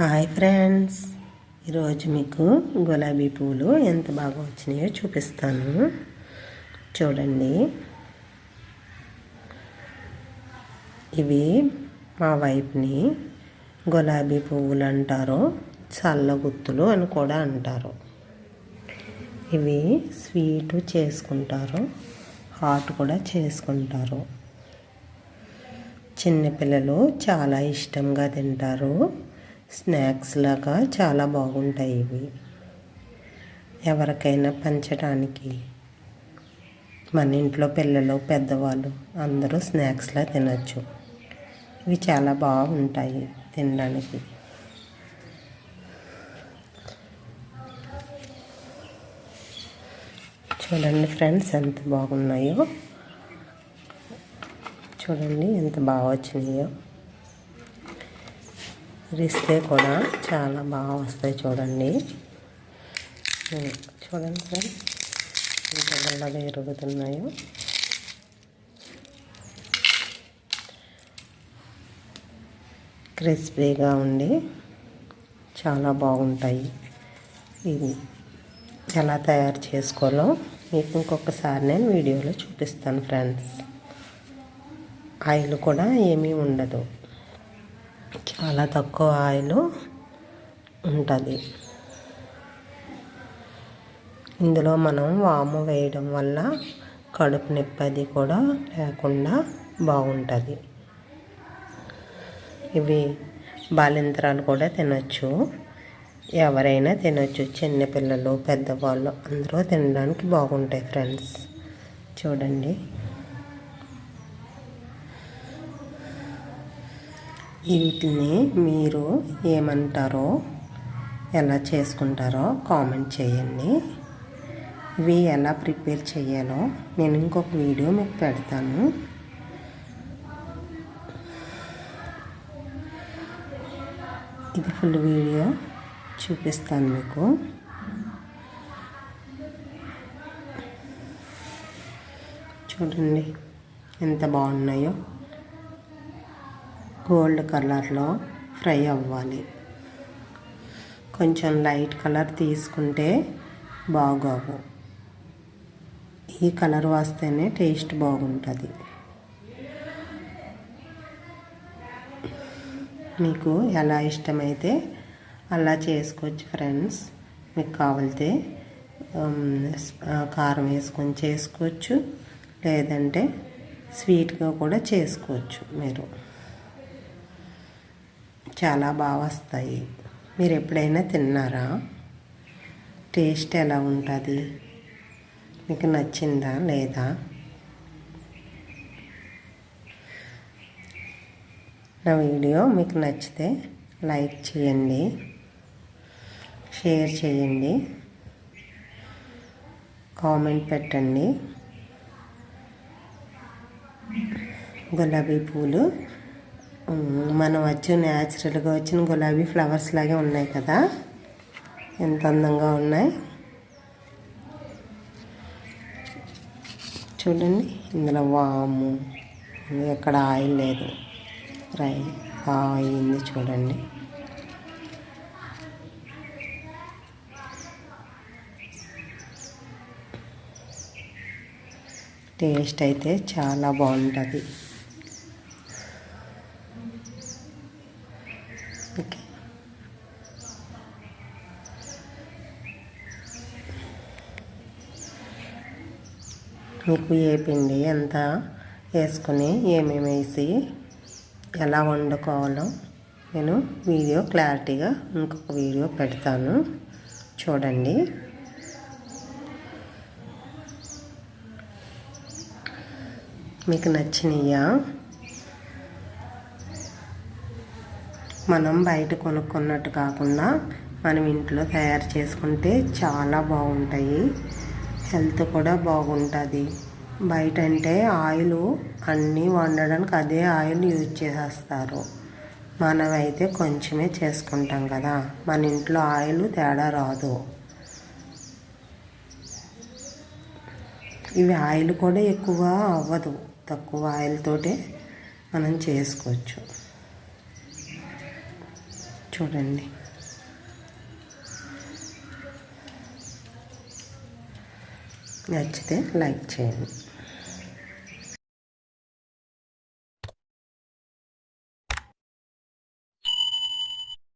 Hi friends. ఈరోజు మీకు గులాబీ పూలు ఎంత బాగా వచ్చినాయో చూపిస్తాను. చూడండి. ఇవి మా వైపుని గులాబీ పువ్వులు అంటారు చల్లగుత్తులు అని కూడా అంటారు. ఇవి స్వీట్ చేసుకుంటారు హాట్ కూడా చేసుకుంటారు. చిన్నపిల్లలు చాలా ఇష్టంగా తింటారు. స్నాక్స్ లాగా చాలా బాగుంటాయి ఇవి. ఎవరికైనా పంచడానికి. మన ఇంట్లో పిల్లలు పెద్దవాళ్ళు అందరూ స్నాక్స్లా తినచ్చు. ఇవి చాలా బాగుంటాయి తినడానికి. చూడండి ఫ్రెండ్స్ ఎంత బాగున్నాయో. చూడండి ఎంత బాగా వచ్చినాయో. రిస్తే కూడా చాలా బాగా వస్తాయి చూడండి. చూడండి సార్ ఎంత ఎరుగుతున్నాయో. క్రిస్పీగా ఉండి చాలా బాగుంటాయి. ఇది ఎలా తయారు చేసుకోవాలో మీకు ఇంకొకసారి నేను వీడియోలో చూపిస్తాను ఫ్రెండ్స్. ఆయిల్ కూడా ఏమీ ఉండదు. చాలా తక్కువ ఆయిల్ ఉంటుంది. ఇందులో మనం వాము వేయడం వల్ల కడుపు నొప్పి అది కూడా లేకుండా బాగుంటుంది. ఇవి బాలింతరాలు కూడా తినచ్చు. ఎవరైనా తినచ్చు. చిన్నపిల్లలు పెద్దవాళ్ళు అందరూ తినడానికి బాగుంటాయి ఫ్రెండ్స్. చూడండి. వీటిని మీరు ఏమంటారో ఎలా చేసుకుంటారో కామెంట్ చేయండి. ఇవి ఎలా ప్రిపేర్ చేయాలో నేను ఇంకొక వీడియో మీకు పెడతాను. ఇది ఫుల్ వీడియో చూపిస్తాను మీకు. చూడండి ఎంత బాగున్నాయో. గోల్డ్ కలర్లో ఫ్రై అవ్వాలి. కొంచెం లైట్ కలర్ తీసుకుంటే బాగోవు. ఈ కలర్ వస్తేనే టేస్ట్ బాగుంటుంది. మీకు ఎలా ఇష్టమైతే అలా చేసుకోవచ్చు ఫ్రెండ్స్. మీకు కావాలితే కారం వేసుకొని చేసుకోవచ్చు. లేదంటే స్వీట్గా కూడా చేసుకోవచ్చు మీరు. చాలా బాగా వస్తాయి. మీరు ఎప్పుడైనా తిన్నారా? టేస్ట్ ఎలా ఉంటుంది? మీకు నచ్చిందా? లేదా? నా వీడియో మీకు నచ్చితే లైక్ చేయండి. షేర్ చేయండి. కామెంట్ పెట్టండి. గులాబీ పూలు మనం వచ్చి న్యాచురల్గా వచ్చిన గులాబీ ఫ్లవర్స్ లాగే ఉన్నాయి కదా? ఎంత అందంగా ఉన్నాయి. చూడండి ఇందులో వాము. ఎక్కడ ఆయిల్ లేదు. ఫ్రై అయింది చూడండి. టేస్ట్ అయితే చాలా బాగుంటుంది. మీకు ఏ పిండి ఎంత వేసుకొని ఏమేమి వేసి ఎలా వండుకోవాలో నేను వీడియో క్లారిటీగా ఇంకొక వీడియో పెడతాను. చూడండి. మీకు నచ్చినయ్యా మనం బయట కొనుక్కున్నట్టు కాకుండా మనం ఇంట్లో తయారు చేసుకుంటే చాలా బాగుంటాయి. హెల్త్ కూడా బాగుంటుంది. బయట అంటే ఆయిల్ అన్నీ వండడానికి అదే ఆయిల్ యూజ్ చేసేస్తారు. మనమైతే కొంచెమే చేసుకుంటాం కదా. మన ఇంట్లో ఆయిల్ తేడా రాదు. ఇవి ఆయిల్ కూడా ఎక్కువ అవ్వదు. తక్కువ ఆయిల్తోటే మనం చేసుకోవచ్చు. చూడండి. నచ్చితే లైక్ చేయండి.